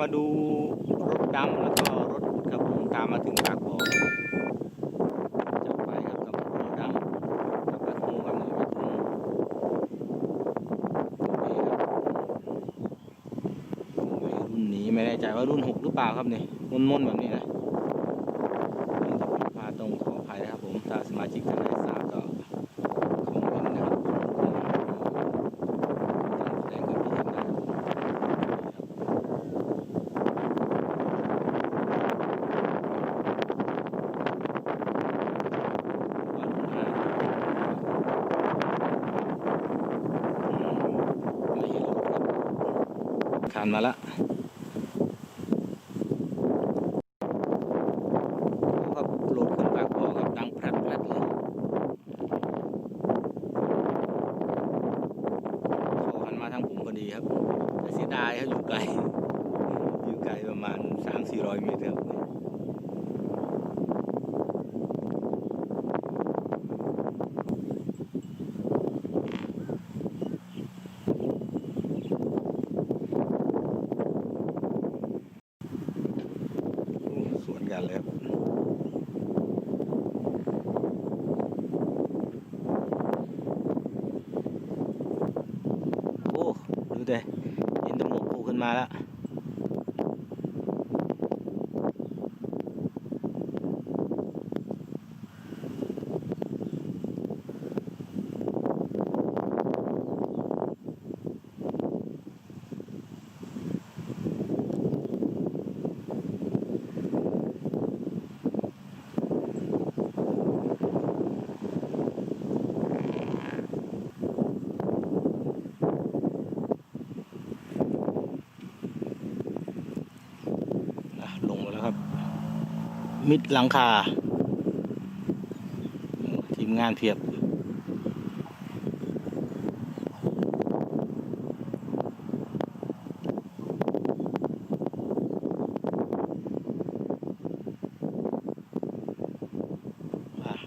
มาดูรถดำแล้วก็รถขุดครับผมตามมาถึงปากบ่อจับไปครับกับรถดำกับกระทงกับหนึ่งกระทงนี่ครับรุ่นนี้ไม่แน่ใจว่ารุ่นหกหรือเปล่าครับนี่มนๆแบบนี้นะพาตรงขออภัยนะครับผมถ้าสมาชิกท่านใดทราบก็คอมเมนต์นะครับแสดงความคิดเห็นนะครับานมาละก็โหลดขึ้นปากบ่อครับดังแพรดแพรดเลยเขาหันมาทางผมพอดีครับ แต่เสียดายครับอยู่ไกล อยู่ไกลประมาณ 3-400 เมตรครับ สวนกันเลยครับโอ้ ดูเด้เห็นแตะหมวกโผล่ขึ้น มาแล้ว อะลงมาแล้วครับ มิดหลังคา ทีมงานเพียบ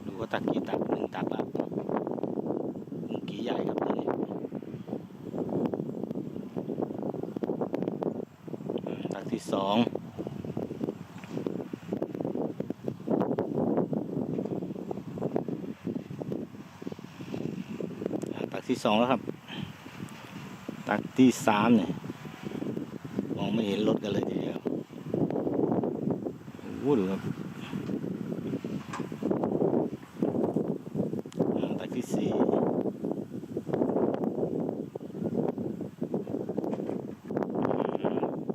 ดูว่าตักกี่ตักหนึ่งตักแล้วหนึ่งกี่ใหญ่ครับตัวนี้อะตักที่สอง อะตัก ที่สองแล้วครับ ตักที่สามเนี่ยมองไม่เห็นรถกันเลยทีเดียวโอ้ดูครับตักที่สี่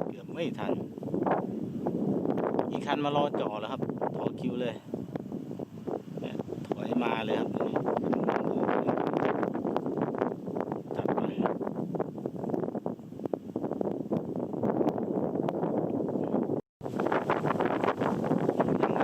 เกือบไม่ทัน อีกคันมารอจ่อแล้วครับต่อคิวเลย ถอยมาเลยครับจัดไปยังไง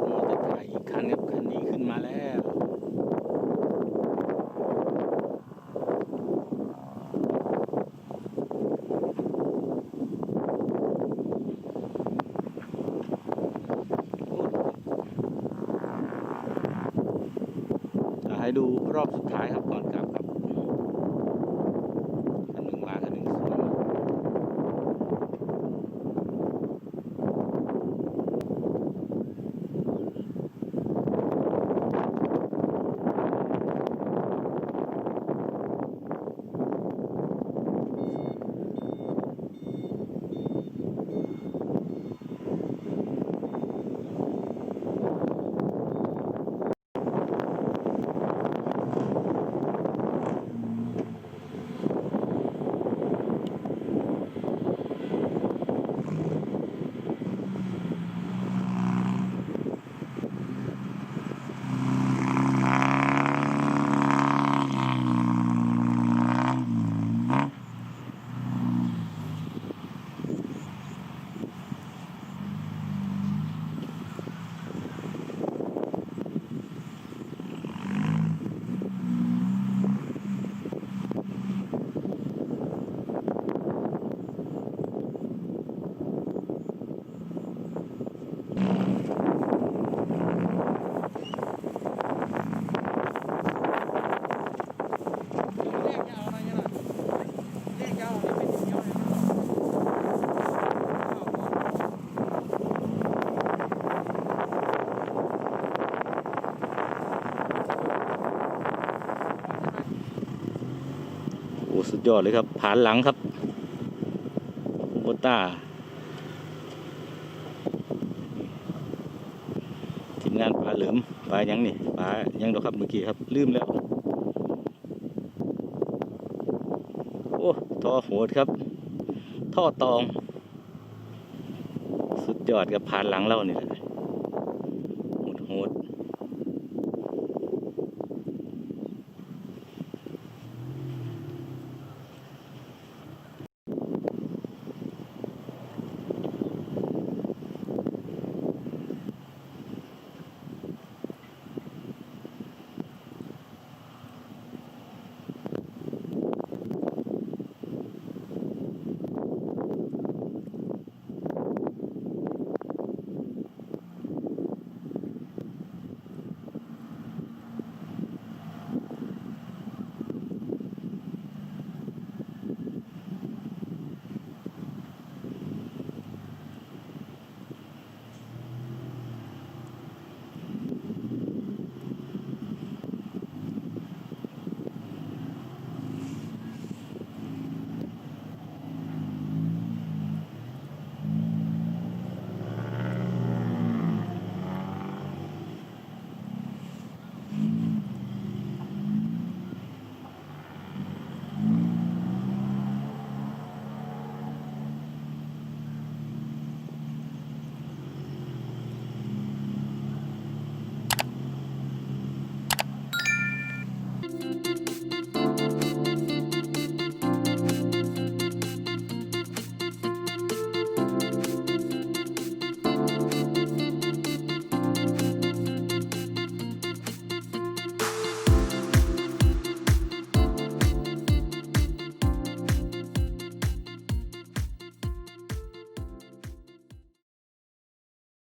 ผมจะถ่ายอีกคันครับคันนี้ขึ้นมาแล้ว จะให้ ดูรอบสุดท้ายครับก่อนกลับ โอ้สุดยอดเลยครับ ผานหลังครับโบต้าทีมงานปลาเหลิมปลายังนี่ปลายังดอกครับเมื่อกี้ครับ ลืมแล้ว โอ้ท่อโหดครับ ท่อตอง สุดยอดกับผ่านหลังเรานี่แหละ